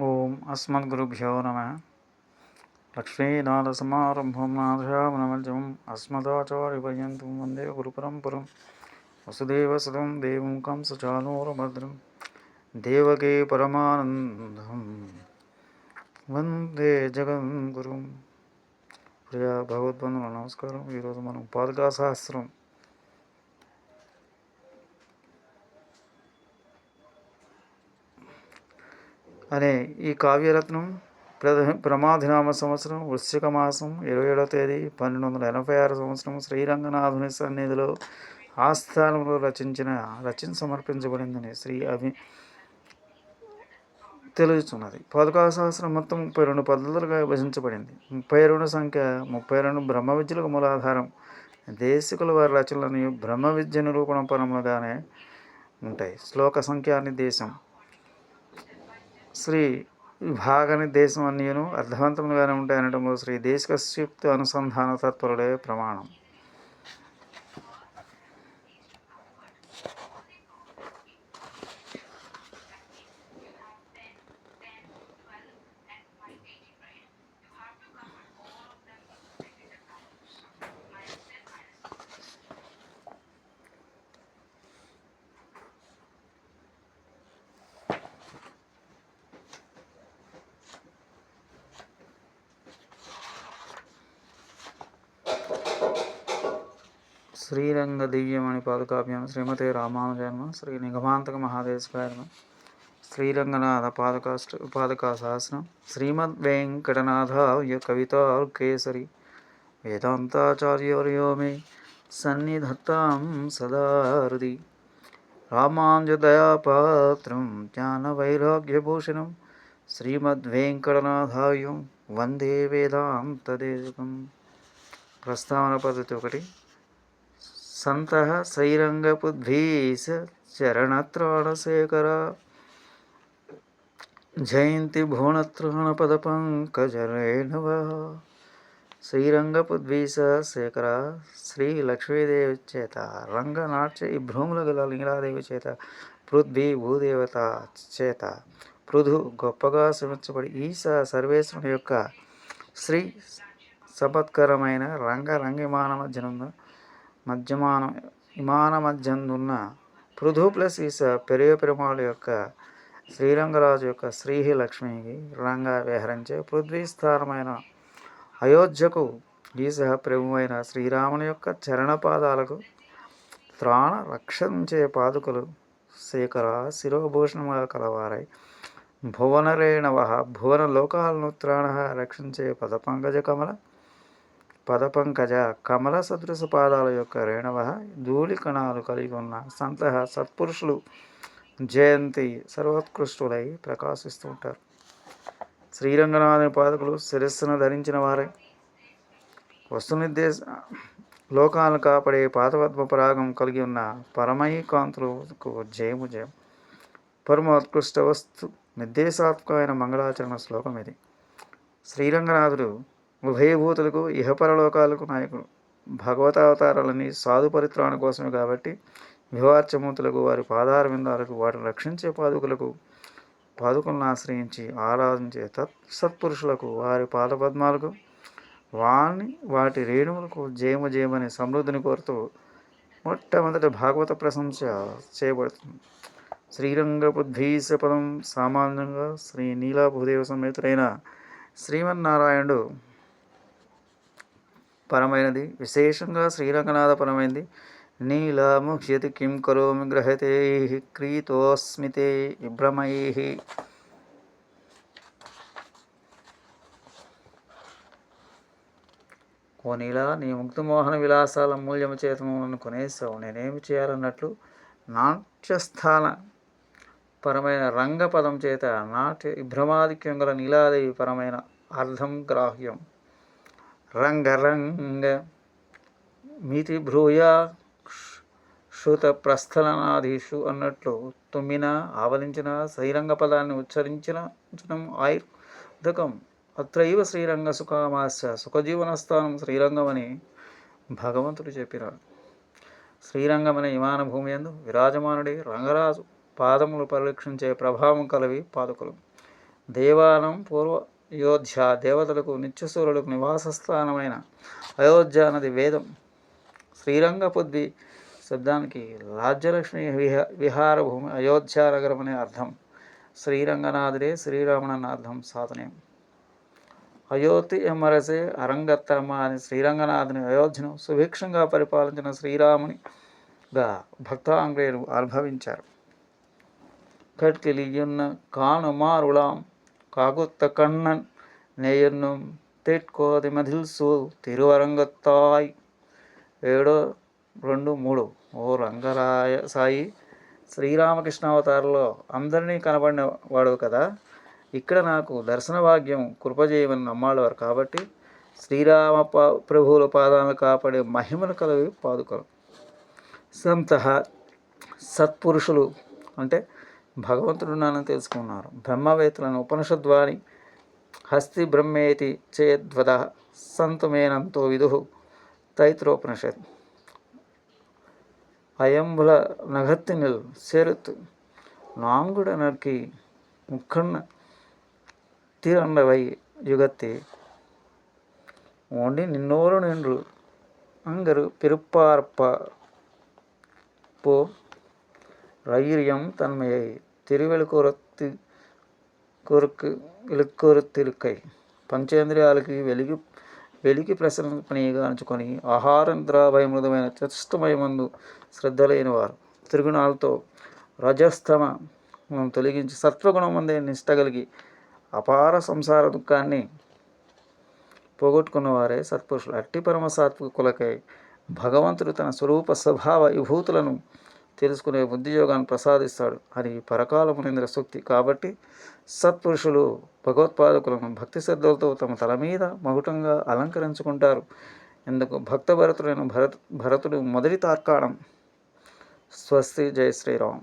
ఓం అస్మద్గురుభ్యో నమ. లక్ష్మీనాథసమారంభం నాథయామనమజ్జం అస్మదాచార్యపర్యంతం వందే గురుపరంపరం. వసుదేవసుతం దేవం కంసచానూరభద్రం దేవకీ పరమానందం. వందే జగద్గురుం. ప్రియా భగవద్బంధువుల నమస్కారం. ఈరోజు మనం పాదుకా సహస్రం అనే ఈ కావ్యరత్నం ప్రమాధినామ సంవత్సరం వృశ్చిక మాసం ఇరవై ఏడవ తేదీ పన్నెండు వందల ఎనభై ఆరు సంవత్సరం శ్రీరంగనాథుని సన్నిధిలో ఆస్థానంలో రచించిన రచన సమర్పించబడిందని శ్రీ అభి తెలుస్తున్నది. పదకొండు సహస్రం మొత్తం ముప్పై రెండు పద్ధతులుగా విభజించబడింది. ముప్పై రెండు సంఖ్య ముప్పై రెండు బ్రహ్మ విద్యలకు మూలాధారం. దేశికుల వారి రచనలని బ్రహ్మ విద్య నిరూపణ పరములుగానే ఉంటాయి. శ్లోక సంఖ్య అని దేశం. శ్రీ విభాగని దేశం అన్నియును ఉంటాయి ఉంటాయనడంలో శ్రీ దేశకశిప్తు అనుసంధాన తత్పరుడే ప్రమాణం. శ్రీరంగ దివ్యమణి పాదకావ్యం శ్రీమతి రామానుజన్మ శ్రీ నిగమాంతక మహాదేశ్వరమ శ్రీరంగనాథ పాదకాష్ట పాదకా సహస్రం శ్రీమద్ వెంకటనాథాయ కవితార్కేసరి వేదాంతాచార్యవర్యో మే సన్నిధత్తాం సదా హృది రామాంజదయాపాత్రం జ్ఞానవైరాగ్యభూషణం శ్రీమద్వేంకటనాథాయం వందే వేదాంతదేశకం ప్రస్తావన పద్ధతి ఒకటి. సంత శ్రీరంగపుద్భీష చరణత్రాణశేఖర జయంతి భువనత్రాణ పద పంకజరేణవ. శ్రీరంగపుద్భీష శేఖర శ్రీ లక్ష్మీదేవి చేత. రంగనాట్య ఈ భ్రూములు గల లీలాదేవి చేత. పృథ్వీ భూదేవత చేత. పృథు గొప్పగా శ్రమించబడి ఈశ సర్వేశ్వరుని యొక్క శ్రీ సపత్కరమైన రంగ రంగిమాన మధ్యనున్న మధ్యమానం విమాన మధ్యందున్న పృథు ప్లస్ ఈస పెరియ పెరుమాళ యొక్క శ్రీరంగరాజు యొక్క శ్రీహి లక్ష్మికి రంగా విహరించే పృథ్వీ స్థానమైన అయోధ్యకు ఈస ప్రభువైన శ్రీరాముని యొక్క చరణపాదాలకు త్రాణ రక్షించే పాదుకలు శేఖర శిరోభూషణముగా కలవారై భువనరేణవ భువన లోకాలను త్రాణ రక్షించే పదపంకజ కమల పదపంకజ కమల సదృశ పాదాల యొక్క రేణవ ధూళి కణాలు కలిగి ఉన్న సంత సత్పురుషులు జయంతి సర్వోత్కృష్టులై ప్రకాశిస్తూ ఉంటారు. శ్రీరంగనాథుని పాదకులు శిరస్సును ధరించిన వారే. వస్తునిర్దేశ లోకాలను కాపాడే పాతపద్మ పరాగం కలిగి ఉన్న పరమైకాంతులకు జయము జయం పరమోత్కృష్ట వస్తు నిర్దేశాత్మకమైన మంగళాచరణ శ్లోకం ఇది. శ్రీరంగనాథుడు ఉభయభూతులకు ఇహపరలోకాలకు నాయకుడు భగవతావతారాలని సాధు పరిత్రాణ కోసమే కాబట్టి విహార్చమూతులకు వారి పాదార విందాలకు వాటిని రక్షించే పాదుకులకు పాదుకులను ఆశ్రయించి ఆరాధించే తత్ సత్పురుషులకు వారి పాదపద్మాలకు వాణి వాటి రేణువులకు జయమ జయమని సమృద్ధిని కోరుతూ మొట్టమొదటి భాగవత ప్రశంస చేయబడుతుంది. శ్రీరంగపుద్భీస పదం సామాన్యంగా శ్రీ నీలా భూదేవ సమేతుడైన శ్రీమన్నారాయణుడు పరమైనది. విశేషంగా శ్రీరంగనాథ పరమైంది నీలాముఖ్యతి కిం కరోమి గ్రహతే క్రీతోస్మితే విభ్రమై. ఓ నీలా నీ ముక్తిమోహన విలాసాల మూల్యము చేతము నన్ను కొనేసావు నేనేమి చేయాలన్నట్లు నాట్యస్థాన పరమైన రంగపదం చేత నాట్య విభ్రమాధిక్యం గల నీలాదేవి పరమైన అర్థం గ్రాహ్యం. రంగరంగ మితి భ్రూయా శృత ప్రస్థలనాధీషు అన్నట్లు తుమ్మిన ఆవలించిన శ్రీరంగ పదాన్ని ఉచ్చరించిన ఆయుర్దకం. అత్రైవ శ్రీరంగ సుఖామాస్య సుఖజీవనస్థానం శ్రీరంగమని భగవంతుడు చెప్పినాడు. శ్రీరంగమనే విమాన భూమి ఎందు విరాజమానుడి రంగరాజు పాదములు పరిరక్షించే ప్రభావం కలవి పాదుకలు. దేవాలయం పూర్వ అయోధ్య దేవతలకు నిత్యసూరులకు నివాస స్థానమైన అయోధ్య అన్నది వేదం శ్రీరంగ పొద్వి శబ్దానికి రాజ్యలక్ష్మి విహ విహారభూమి అయోధ్య నగరం అనే అర్థం. శ్రీరంగనాథుడే శ్రీరామణన్న అర్థం సాధనే. అయోధ్య ఎమ్మరసే అరంగత్తమ్మ అని శ్రీరంగనాథుని అయోధ్యను సుభిక్షంగా పరిపాలించిన శ్రీరామునిగా భక్తాంగ్రేయులు అనుభవించారు కట్కిలియున్న కానుమారులాం காகுத்த கண்ணன் நேயன்னும் తెట్కోది మధిల్ సు తిరువరంగత్తాయ్ ఏడో రెండు మూడు ఓ రంగరాయ సాయి శ్రీరామకృష్ణ అవతారంలో అందరినీ కనబడిన వాడు కదా ఇక్కడ నాకు దర్శన భాగ్యం కృపజేయమని నమ్మాడవారు కాబట్టి శ్రీరామ పా ప్రభువుల పాదాలను కాపాడే మహిమలు కలవి పాదుకలు సంత సత్పురుషులు అంటే భగవంతుడు నాన్న తెలుసుకున్నారు బ్రహ్మవేత్తలను ఉపనిషద్వాణి హస్తి బ్రహ్మేతి చేద్వద సంతమేనంతో విదు తైత్రోపనిషత్ అయంబుల నగత్తినిల్ సేరుతు నాంగుడ నరికి ముక్కన్న திரண்டவை யுகத்தே ஓண்டி நின்னோரு நின்று அங்கரு பிறப்பார்ப்ப போ ரைரியம் தன்மையை తిరువెలుకొరత్తి కొరకు వెలుకొరతిరుకై పంచేంద్రియాలకి వెలిగి వెలికి ప్రసరణపనీగా అంచుకొని ఆహారంద్రాభయమృదమైన చతుష్టమయమందు శ్రద్ధ లేని వారు తిరుగునాలతో రజస్తమ తొలగించి సత్వగుణం అందే నిష్ట కలిగి అపార సంసార దుఃఖాన్ని పోగొట్టుకున్నవారే సత్పురుషులు అట్టి పరమ సాత్వికులకై భగవంతుడు తన స్వరూప స్వభావ విభూతులను తెలుసుకునే బుద్ధియోగాన్ని ప్రసాదిస్తాడు. అని పరకాలమునింద్ర సూక్తి కాబట్టి సత్పురుషులు భగవత్పాదకులను భక్తి శ్రద్ధలతో తమ తల మీద మగుటంగా అలంకరించుకుంటారు. ఎందుకు భక్త భరతుడైన భరత్ భరతుడు మొదటి తార్కాణం. స్వస్తి జయ శ్రీరామ్.